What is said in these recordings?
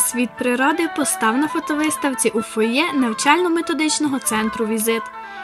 Світ природи постав на фотовиставці у фоє навчально-методичного центру Візит.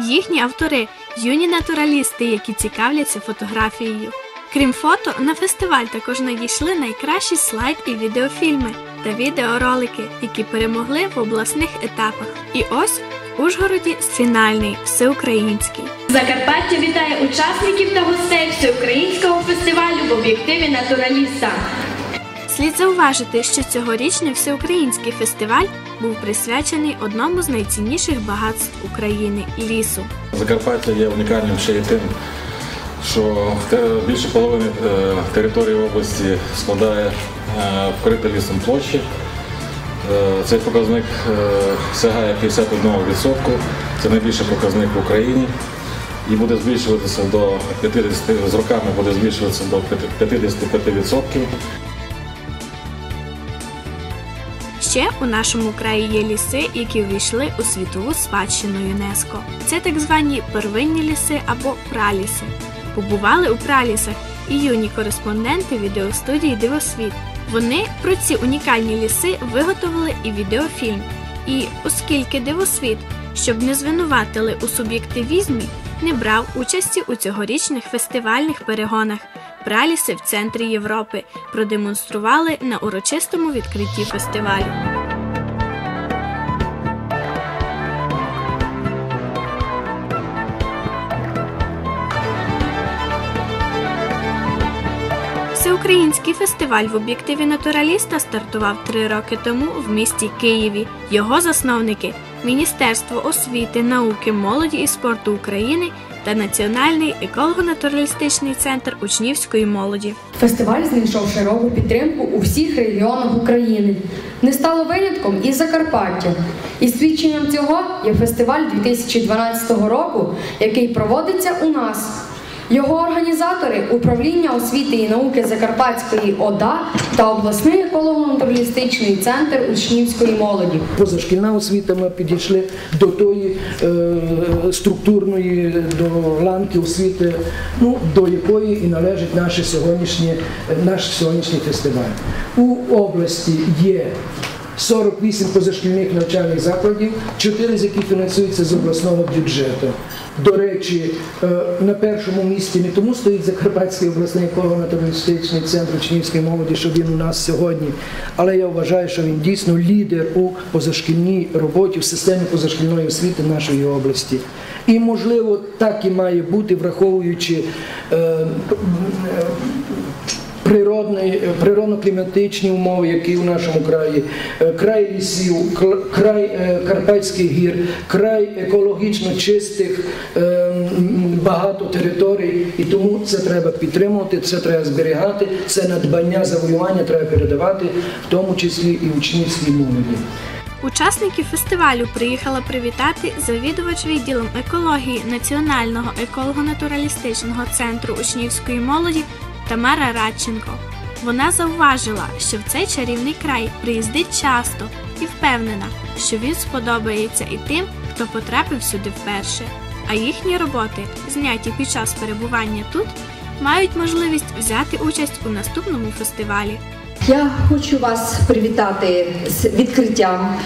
Їхні автори юні натуралісти, які цікавляться фотографією. Крім фото, на фестиваль також надійшли найкращі слайд і відеофільми та відеоролики, які перемогли в обласних етапах. І ось в Ужгороді фінальний всеукраїнський. Закарпаття вітає учасників та гостей всеукраїнського фестивалю в об'єктиві натураліста. Слід зауважити, що цьогорічний всеукраїнський фестиваль був присвячений одному з найцінніших багатств України лісу. Закарпаття є унікальним ще й тим, що більше половини е, території області складає е, вкрита лісом площі. Е, Цей показник сягає 51%. Це найбільший показник в Україні і буде збільшуватися до 50, з роками буде збільшуватися до 55%. Ще у нашому краї є ліси, які увійшли у світову спадщину ЮНЕСКО. Це так звані первинні ліси або праліси. Побували у пралісах і юні кореспонденти відеостудії Дивосвіт. Вони про ці унікальні ліси виготовили і відеофільм. І оскільки Дивосвіт, щоб не звинуватили у суб'єктивізмі, не брав участі у цьогорічних фестивальних перегонах. Праліси в центрі Європи продемонстрували на урочистому відкритті фестивалю. Всеукраїнський фестиваль в об'єктиві натураліста стартував три роки тому в місті Києві. Його засновники Міністерство освіти, науки, молоді і спорту України та Національний еколого-натуралістичний центр учнівської молоді. Фестиваль знайшов широку підтримку у всіх регіонах України. Не стало винятком і Закарпаття. І свідченням цього є фестиваль 2012 року, який проводиться у нас. Його організатори управління освіти і науки Закарпатської ОДА та обласний еколого-натуралістичний центр учнівської молоді. Позашкільна освіта ми підійшли до тої е, структурної до ланки освіти, ну, до якої і належить наше сьогоднішнє, наш сьогоднішній фестиваль. У області є 48 позашкільних навчальних закладів, 4 з яких фінансуються з обласного бюджету. До речі, е, на першому місці не тому стоїть Закарпатський обласний еколого-натуралістичний центр учнівської молоді, що він у нас сьогодні, але я вважаю, що він дійсно лідер у позашкільній роботі в системі позашкільної освіти нашої області. І можливо так і має бути, враховуючи. е, природно-кліматичні умови, які в нашому краї, Е, край лісів, край е, Карпатських гір, край екологічно чистих е, багато територій, і тому це треба підтримувати, це треба зберігати, це надбання завоювання треба передавати, в тому числі і учнівській молоді. Учасників фестивалю приїхала привітати завідувач відділом екології Національного еколого-натуралістичного центру учнівської молоді Тамара Радченко. Вона зауважила, що в цей чарівний край приїздить часто і впевнена, що він сподобається і тим, хто потрапив сюди вперше. А їхні роботи, зняті під час перебування тут, мають можливість взяти участь у наступному фестивалі. Я хочу вас привітати з відкриттям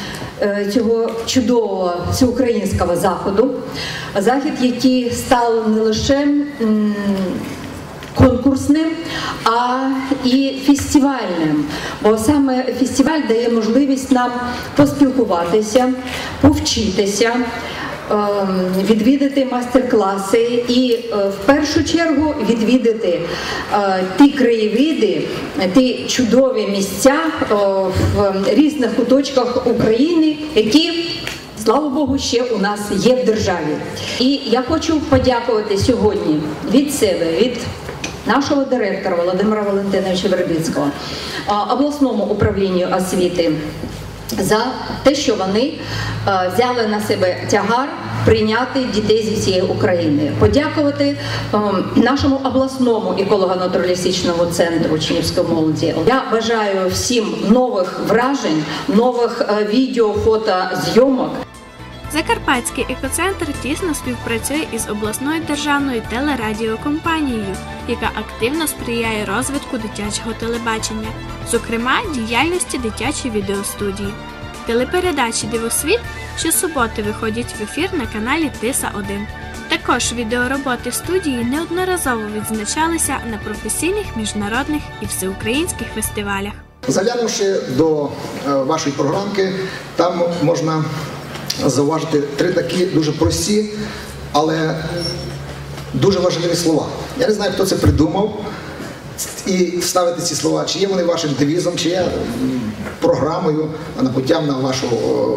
е, цього чудового всеукраїнського заходу. Захід, який став не лише конкурсним, а і фестивальним. Бо саме фестиваль дає можливість нам поспілкуватися, повчитися. ем, Відвідати майстер-класи і е, в першу чергу відвідати е, ті краєвиди, ті чудові місця е, в різних куточках України, які Слава Богу, ще у нас є в державі. І я хочу подякувати сьогодні від себе, від нашого директора Володимира Валентиновича Вербицького, обласному управлінню освіти за те, що вони взяли на себе тягар прийняти дітей зі всієї України, подякувати нашому обласному еколого-натуралістичному центру учнівської молоді. Я бажаю всім нових вражень, нових відео, фото, зйомок. Закарпатський екоцентр тісно співпрацює із обласною державною телерадіокомпанією. яка активно сприяє розвитку дитячого телебачення, зокрема діяльності дитячої відеостудії. Телепередачі Дивосвіт щосуботи виходять в ефір на каналі Тиса 1 Також відеороботи студії неодноразово відзначалися на професійних міжнародних і всеукраїнських фестивалях. Заглянувши до е, вашої програмки, там можна зауважити три такі дуже прості, але дуже важливі слова. Я не знаю, хто це придумав. І вставити ці слова, чи є вони вашим девізом, чи є програмою, набуттям на вашу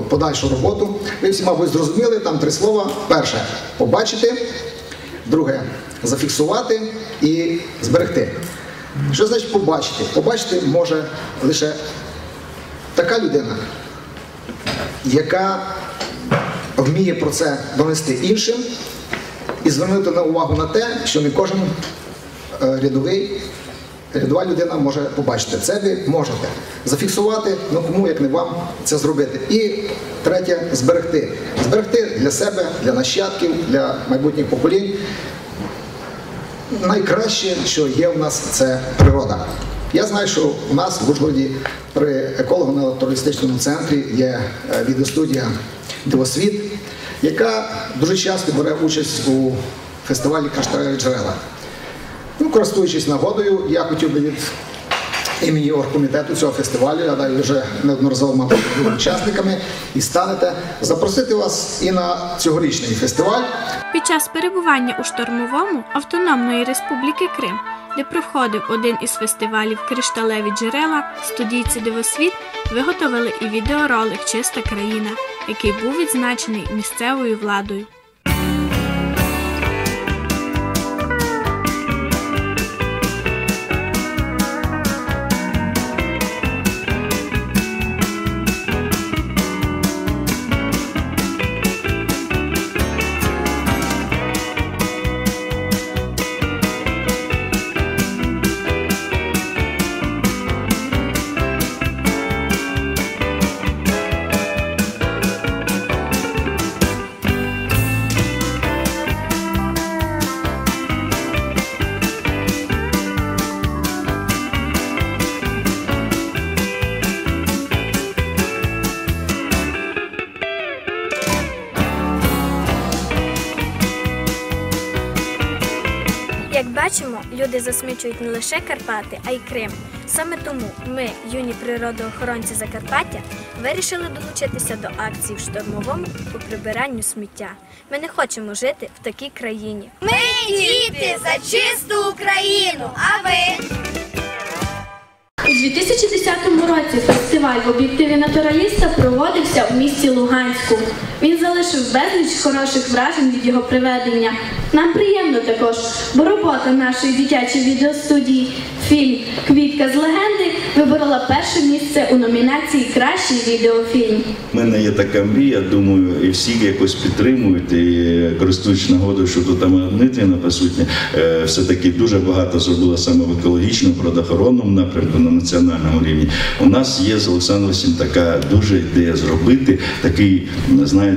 подальшу роботу. Ви всі, мабуть, зрозуміли, там три слова. Перше побачити, друге зафіксувати і зберегти. Що значить побачити? Побачити може лише така людина, яка вміє про це донести іншим і звернути на увагу на те, що не кожен е, рядовий, рядова людина може побачити. Це ви можете зафіксувати, ну кому як не вам це зробити. І третє зберегти. Зберегти для себе, для нащадків, для майбутніх поколінь найкраще, що є в нас, це природа. Я знаю, що у нас в Ужгороді при еколого-натуралістичному центрі є е, відеостудія Дивосвіт, яка дуже часто бере участь у фестивалі Каштареві джерела. Ну, користуючись нагодою, я хотів би від імені оргкомітету цього фестивалю, я даю вже неодноразово мабуть, учасниками, і станете запросити вас і на цьогорічний фестиваль. Під час перебування у штормовому Автономної Республіки Крим, де проходив один із фестивалів Кришталеві джерела, студійці Дивосвіт виготовили і відеоролик Чиста країна, який був відзначений місцевою владою. Засмічують не лише Карпати, а й Крим. Саме тому ми, юні природоохоронці Закарпаття, вирішили долучитися до акції в штормовому по прибиранню сміття. Ми не хочемо жити в такій країні. Ми діти за чисту Україну, а ви? У 2010 році фестиваль в об'єктиві натураліста проводився в місті Луганську. Він залишив безліч хороших вражень від його приведення. Нам приємно також, бо робота нашої дитячої відеостудії фільм Квітка з легенди виборола перше місце у номінації Кращий відеофільм. У мене є така мрія, думаю, і всі якось підтримують, і користуючись нагодою, що тут Дмитрівна присутня, е, все-таки дуже багато зробила саме в екологічному, природоохоронному напрямку на національному рівні. У нас є з Олександром така дуже ідея зробити такий, знаєте,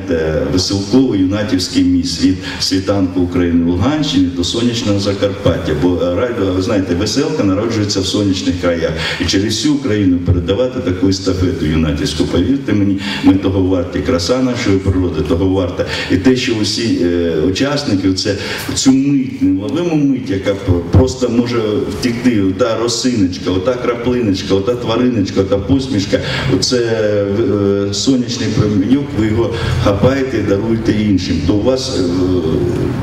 веселковий юнатівський міст від світанку України Луганщини до сонячного Закарпаття. Бо е, радіо, ви знаєте, веселка народжується в сонячних краях. І через всю Україну передавати таку естафету юнатівську. Повірте мені, ми того варті. Краса нашої природи, того варта. І те, що усі е, учасники, це цю мить, невловиму мить, яка просто може втікти, та росиночка, ота краплиночка, ота твариночка, ота посмішка, оце е, сонячний проміньок, ви його хапаєте і даруєте іншим. То у вас е,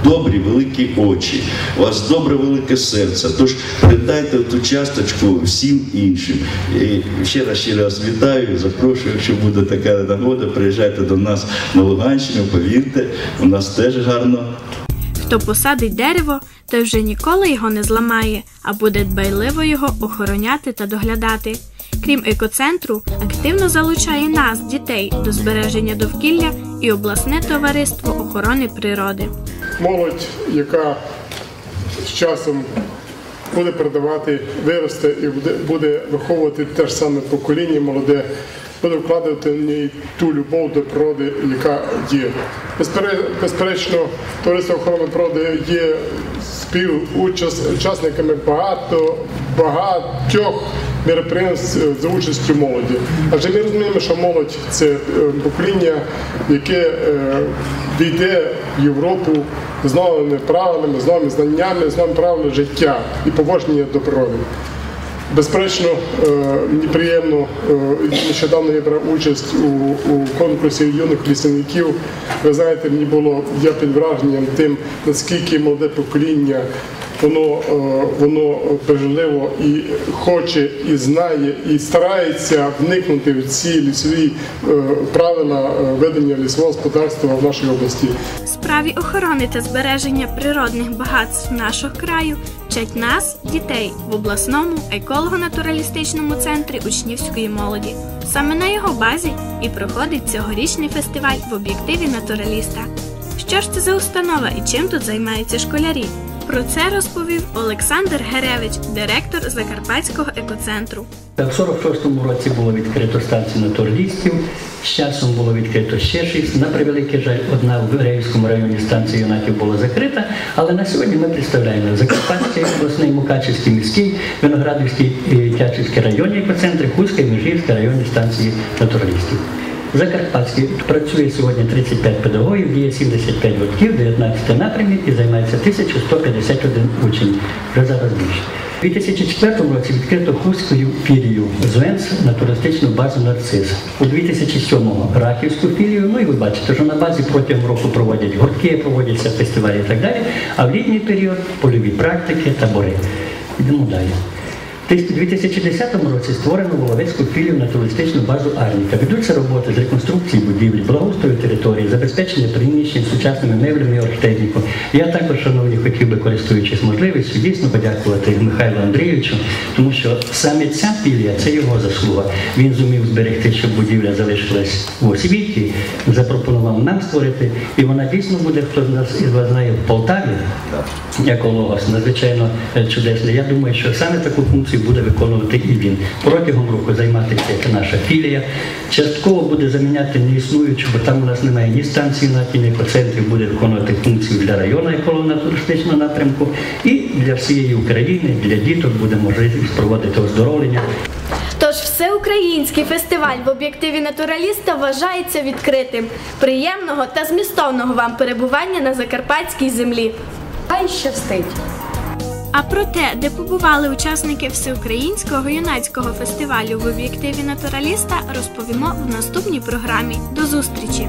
добрі великі очі, у вас добре велике серце. Тож передайте ту часточку всім іншим. І ще раз ще раз вітаю, запрошую, якщо буде така нагода, приїжджайте до нас на Луганщину, повірте, у нас теж гарно. Хто посадить дерево, той вже ніколи його не зламає, а буде дбайливо його охороняти та доглядати. Крім екоцентру, активно залучає нас, дітей, до збереження довкілля і обласне товариство охорони природи. молодь, яка з часом буде передавати, виросте і буде, буде виховувати те ж саме покоління молоде, буде вкладати в неї ту любов до природи, яка є. Безпере- Безперечно, товариство охорони природи є співучасниками багато багатьох мероприємств е, за участю молоді. Адже ми розуміємо, що молодь це е, покоління, яке е, війде в Європу з новими правилами, з новими знаннями, з новими правилами життя і поважнення до природи. Безперечно, мені приємно, нещодавно я брав участь у, у конкурсі юних лісівників. Ви знаєте, мені було я під враженням тим, наскільки молоде покоління воно, е, воно пережливо і хоче, і знає, і старається вникнути в ці лісові е, правила е, ведення лісового господарства в нашій області. Справі охорони та збереження природних багатств нашого краю вчать нас, дітей, в обласному еколого-натуралістичному центрі учнівської молоді. Саме на його базі і проходить цьогорічний фестиваль в об'єктиві натураліста. Що ж це за установа і чим тут займаються школярі? Про це розповів Олександр Геревич, директор Закарпатського екоцентру. В 46-му році було відкрито станцію натуралістів, з часом було відкрито ще шість. На превеликий жаль, одна в Рейському районі станція юнаків була закрита, але на сьогодні ми представляємо Закарпатський обласний, Мукачівський міський, Виноградівський і Тячівський районні екоцентри, Хуська і Міжгірська районні станції Закарпатський працює сьогодні 35 педагогів, діє 75 гуртків, 19 напрямів і займається 1151 учень. Вже зараз більше. У 2004 році відкрито Хуською філію ЗОЕНС на туристичну базу Нарцис. У 2007-му Рахівську філію, ну і ви бачите, що на базі протягом року проводять гуртки, проводяться фестивалі і так далі, а в літній період польові практики, табори. Йдемо далі. В 2010 році створено Воловецьку філію на туристичну базу Арніка. Ведуться роботи з реконструкції будівлі, благоустрою території, забезпечення приміщень сучасними меблями і оргтехнікою. Я також, шановні, хотів би, користуючись можливістю, дійсно подякувати Михайлу Андрійовичу, тому що саме ця філія це його заслуга. Він зумів зберегти, щоб будівля залишилась у освіті, запропонував нам створити, і вона дійсно буде, хто з нас із вас знає в Полтаві, як Ологос, надзвичайно е, чудесний. Я думаю, що саме таку функцію буде виконувати і він. Протягом року займатися як наша філія. Частково буде заміняти неіснуючу, бо там у нас немає ні станції ні ні буде виконувати функцію для району еколого-туристичного напрямку і для всієї України, для діток буде можливість проводити оздоровлення. Тож всеукраїнський фестиваль в об'єктиві натураліста вважається відкритим. Приємного та змістовного вам перебування на закарпатській землі. Хай щастить! А про те, де побували учасники всеукраїнського юнацького фестивалю в об'єктиві натураліста, розповімо в наступній програмі. До зустрічі!